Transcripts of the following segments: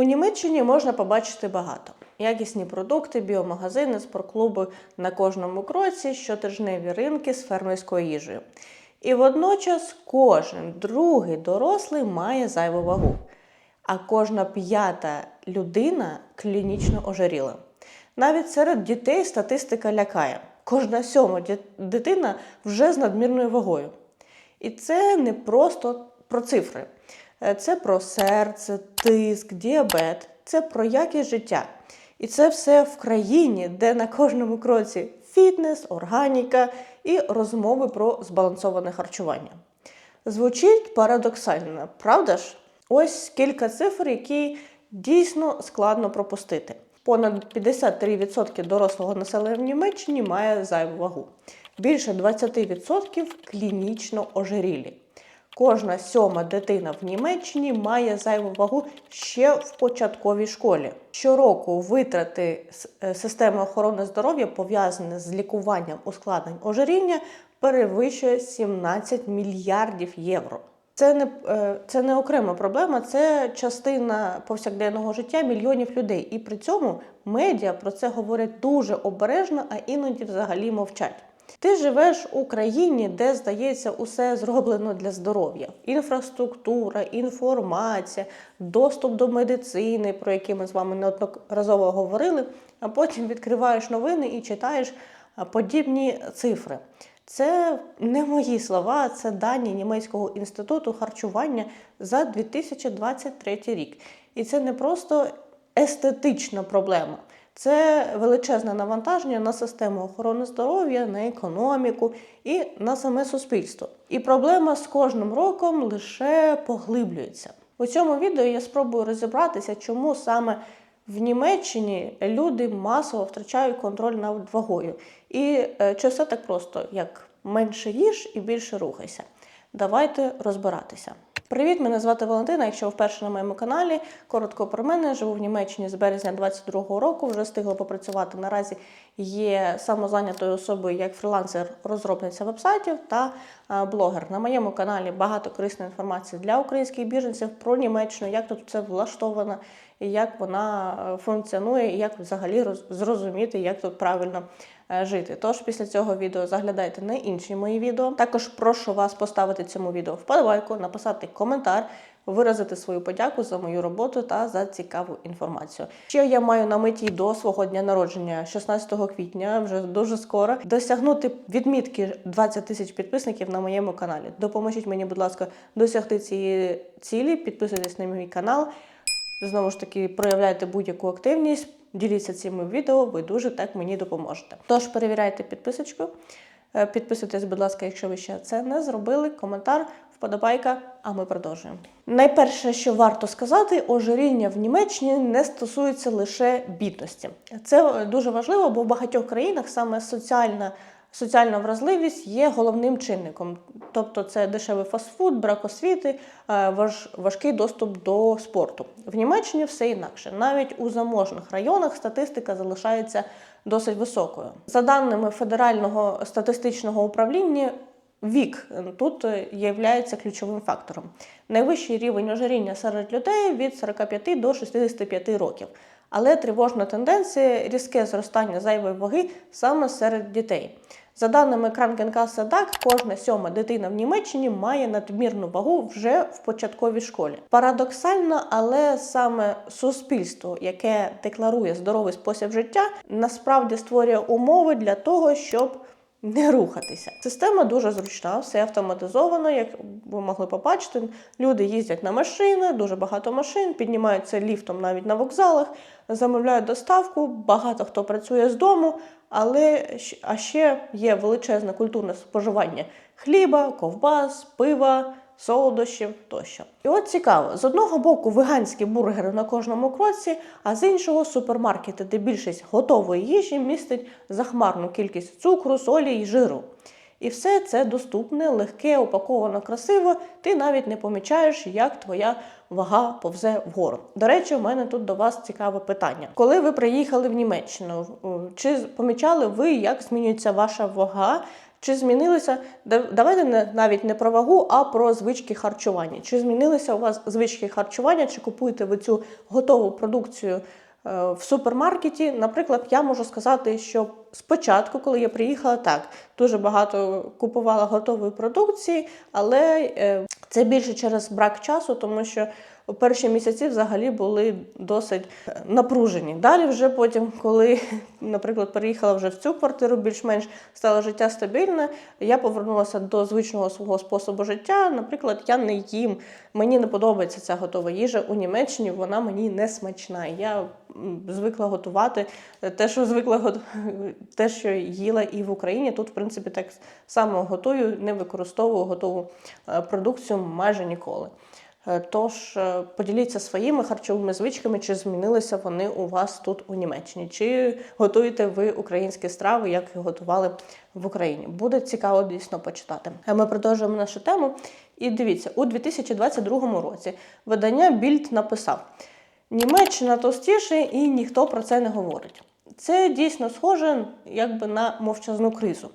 У Німеччині можна побачити багато: якісні продукти, біомагазини, спортклуби на кожному кроці, щотижневі ринки з фермерською їжею. І водночас кожен другий дорослий має зайву вагу, а кожна п'ята людина клінічно ожиріла. Навіть серед дітей статистика лякає. Кожна сьома дитина вже з надмірною вагою. І це не просто про цифри. Е, Це про серце, тиск, діабет, це про якість життя. І це все в країні, де на кожному кроці фітнес, органіка і розмови про збалансоване харчування. Звучить парадоксально, правда ж? Ось кілька цифр, які дійсно складно пропустити. Понад 53% дорослого населення в Німеччині має зайву вагу. Більше 20% клінічно ожирілі. Кожна сьома дитина в Німеччині має зайву вагу ще в початковій школі. Щороку витрати е, системи охорони здоров'я, пов'язані з лікуванням ускладнень ожиріння, перевищує 17 мільярдів євро. Це не, е, це не окрема проблема, це частина повсякденного життя мільйонів людей. І при цьому медіа про це говорять дуже обережно, а іноді взагалі мовчать. Ти живеш у країні, де, здається, усе зроблено для здоров'я: інфраструктура, інформація, доступ до медицини, про які ми з вами неодноразово говорили, а потім відкриваєш новини і читаєш подібні цифри. Це не мої слова, це дані Німецького інституту харчування за 2023 рік. І це не просто естетична проблема. Це величезне навантаження на систему охорони здоров'я, на економіку і на саме суспільство. І проблема з кожним роком лише поглиблюється. У цьому відео я спробую розібратися, чому саме в Німеччині люди масово втрачають контроль над вагою. І е, чи все так просто, як менше їж і більше рухайся. Давайте розбиратися. Привіт, мене звати Валентина. Якщо ви вперше на моєму каналі, коротко про мене. Живу в Німеччині з березня 22-го року. Вже встигла попрацювати. Наразі є самозайнятою особою як фрілансер-розробниця вебсайтів та блогер. На моєму каналі багато корисної інформації для українських біженців про Німеччину, як тут це влаштовано, як вона е, функціонує, і як взагалі зрозуміти, як тут правильно е, жити. Тож після цього відео заглядайте на інші мої відео. Також прошу вас поставити цьому відео вподобайку, написати коментар, виразити свою подяку за мою роботу та за цікаву інформацію. Ще я маю на меті до свого дня народження, 16 квітня, вже дуже скоро, досягнути відмітки 20 тисяч підписників на моєму каналі. Допоможіть мені, будь ласка, досягти цієї цілі, підписуйтесь на мій канал. Знову ж таки, проявляйте будь-яку активність, діліться цими відео, ви дуже так мені допоможете. Тож перевіряйте підписочку. Е, Підписуйтесь, будь ласка, якщо ви ще це не зробили. Коментар, вподобайка, а ми продовжуємо. Найперше, що варто сказати, ожиріння в Німеччині не стосується лише бідності. Це дуже важливо, бо в багатьох країнах саме соціальна. Соціальна вразливість є головним чинником, тобто це дешевий фастфуд, брак освіти, е, важ, важкий доступ до спорту. В Німеччині все інакше. Навіть у заможних районах статистика залишається досить високою. За даними Федерального статистичного управління, вік е, тут є ключовим фактором. Найвищий рівень ожиріння серед людей від 45 до 65 років. Але тривожна тенденція різке зростання зайвої ваги саме серед дітей. За даними Кранкенкаса ДАК, кожна сьома дитина в Німеччині має надмірну вагу вже в початковій школі. Парадоксально, але саме суспільство, яке декларує здоровий спосіб життя, насправді створює умови для того, щоб не рухатися. Система дуже зручна, все автоматизовано. Як ви могли побачити, люди їздять на машини, дуже багато машин, піднімаються ліфтом навіть на вокзалах, замовляють доставку. Багато хто працює з дому, але а ще є величезне культурне споживання хліба, ковбас, пива. Солодощів тощо. І от цікаво, з одного боку веганські бургери на кожному кроці, а з іншого супермаркети, де більшість готової їжі містить захмарну кількість цукру, солі і жиру. І все це доступне, легке, упаковано красиво. Ти навіть не помічаєш, як твоя вага повзе вгору. До речі, у мене тут до вас цікаве питання. Коли ви приїхали в Німеччину, чи помічали ви, як змінюється ваша вага? Чи змінилися давайте не, навіть не про вагу, а про звички харчування. Чи змінилися у вас звички харчування, чи купуєте ви цю готову продукцію е, в супермаркеті? Наприклад, я можу сказати, що спочатку, коли я приїхала, так дуже багато купувала готової продукції, але е, це більше через брак часу, тому що перші місяці взагалі були досить е, напружені. Далі, вже потім, коли, наприклад, переїхала вже в цю квартиру, більш-менш стало життя стабільне, я повернулася до звичного свого способу життя. Наприклад, я не їм, мені не подобається ця готова їжа у Німеччині, вона мені не смачна. Я звикла готувати те, що звикла те, що їла і в Україні. Тут, в принципі, так само готую, не використовую готову е, продукцію майже ніколи. Е, Тож е, поділіться своїми харчовими звичками, чи змінилися вони у вас тут у Німеччині, чи готуєте ви українські страви, як їх готували в Україні. Буде цікаво дійсно почитати. А ми продовжуємо нашу тему. І дивіться, у 2022 році видання Більд написав: Німеччина товстіше і ніхто про це не говорить. Це дійсно схоже якби на мовчазну кризу.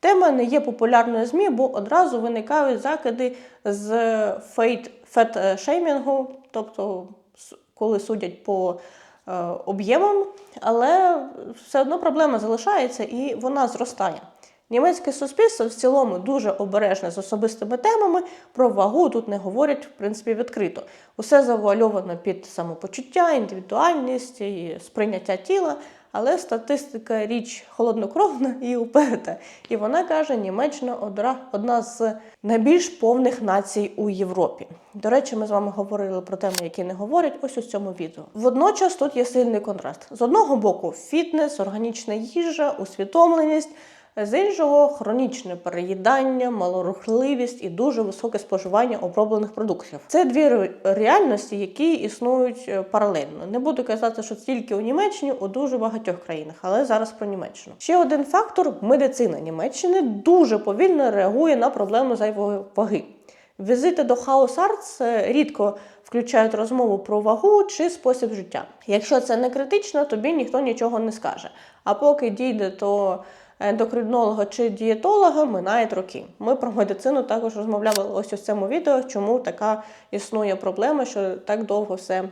Тема не є популярною ЗМІ, бо одразу виникають закиди з фейт фет-шеймінгу, тобто коли судять по е, об'ємам, але все одно проблема залишається і вона зростає. Німецьке суспільство в цілому дуже обережне з особистими темами. Про вагу тут не говорять в принципі відкрито. Усе завуальовано під самопочуття, індивідуальність і сприйняття тіла. Але статистика річ холоднокровна і уперта. І вона каже, Німеччина одра- одна з найбільш повних націй у Європі. До речі, ми з вами говорили про теми, які не говорять, ось у цьому відео. Водночас тут є сильний контраст. З одного боку, фітнес, органічна їжа, усвідомленість. З іншого хронічне переїдання, малорухливість і дуже високе споживання оброблених продуктів. Це дві реальності, які існують е, паралельно. Не буду казати, що тільки у Німеччині, у дуже багатьох країнах, але зараз про Німеччину. Ще один фактор медицина Німеччини дуже повільно реагує на проблему зайвої ваги. Візити до Хаус Артс е, рідко включають розмову про вагу чи спосіб життя. Якщо це не критично, тобі ніхто нічого не скаже. А поки дійде до ендокринолога чи дієтолога, минають роки. Ми про медицину також розмовляли ось у цьому відео, чому така існує проблема, що так довго все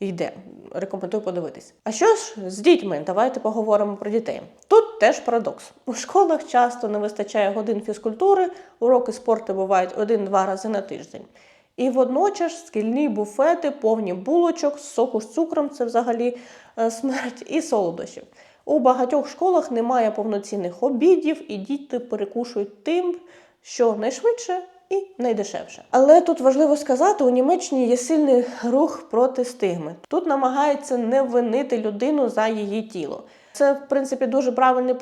йде. Рекомендую подивитись. А що ж з дітьми? Давайте поговоримо про дітей. Тут теж парадокс. У школах часто не вистачає годин фізкультури, уроки спорту бувають один-два рази на тиждень. І водночас шкільні буфети повні булочок, соку з цукром це взагалі е, смерть, і солодощів. У багатьох школах немає повноцінних обідів, і діти перекушують тим, що найшвидше і найдешевше. Але тут важливо сказати, у Німеччині є сильний рух проти стигми. Тут намагаються не винити людину за її тіло. Це, в принципі, дуже правильний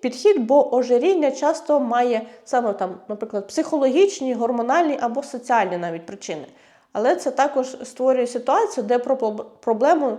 підхід, бо ожиріння часто має саме там, наприклад, психологічні, гормональні або соціальні навіть причини. Але це також створює ситуацію, де про проблему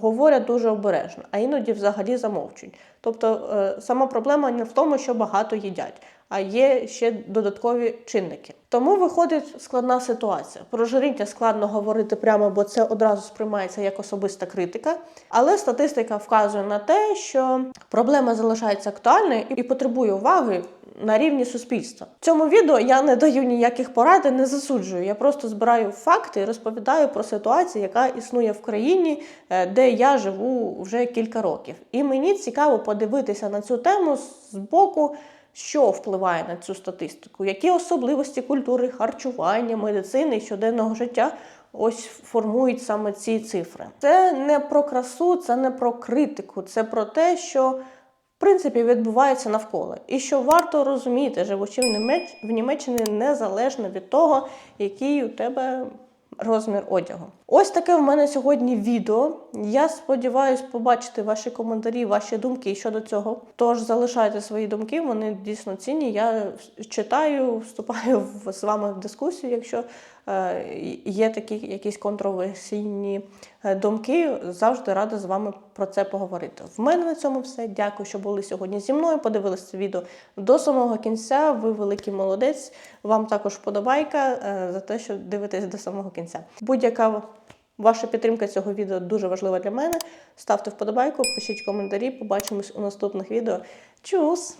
говорять дуже обережно, а іноді взагалі замовчують. Тобто е, сама проблема не в тому, що багато їдять, а є ще додаткові чинники. Тому виходить складна ситуація. Про жиріння складно говорити прямо, бо це одразу сприймається як особиста критика. Але статистика вказує на те, що проблема залишається актуальною і потребує уваги на рівні суспільства. В цьому відео я не даю ніяких порад не засуджую. Я просто збираю факти і розповідаю про ситуацію, яка існує в країні, е, де я живу вже кілька років. І мені цікаво подивитися на цю тему з боку. Що впливає на цю статистику? Які особливості культури, харчування, медицини і щоденного життя ось формують саме ці цифри? Це не про красу, це не про критику, це про те, що в принципі відбувається навколо. І що варто розуміти, живучи в, Німеч... в Німеччині незалежно від того, який у тебе розмір одягу. Ось таке в мене сьогодні відео. Я сподіваюся побачити ваші коментарі, ваші думки щодо цього. Тож залишайте свої думки, вони дійсно цінні. Я читаю, вступаю з вами в дискусію, якщо е, є такі якісь контроверсійні е, думки. Завжди рада з вами про це поговорити. В мене на цьому все. Дякую, що були сьогодні зі мною. Подивилися це відео до самого кінця. Ви великий молодець. Вам також вподобайка е, за те, що дивитесь до самого кінця. Будь-яка ваша підтримка цього відео дуже важлива для мене. Ставте вподобайку, пишіть коментарі. Побачимось у наступних відео. Чус!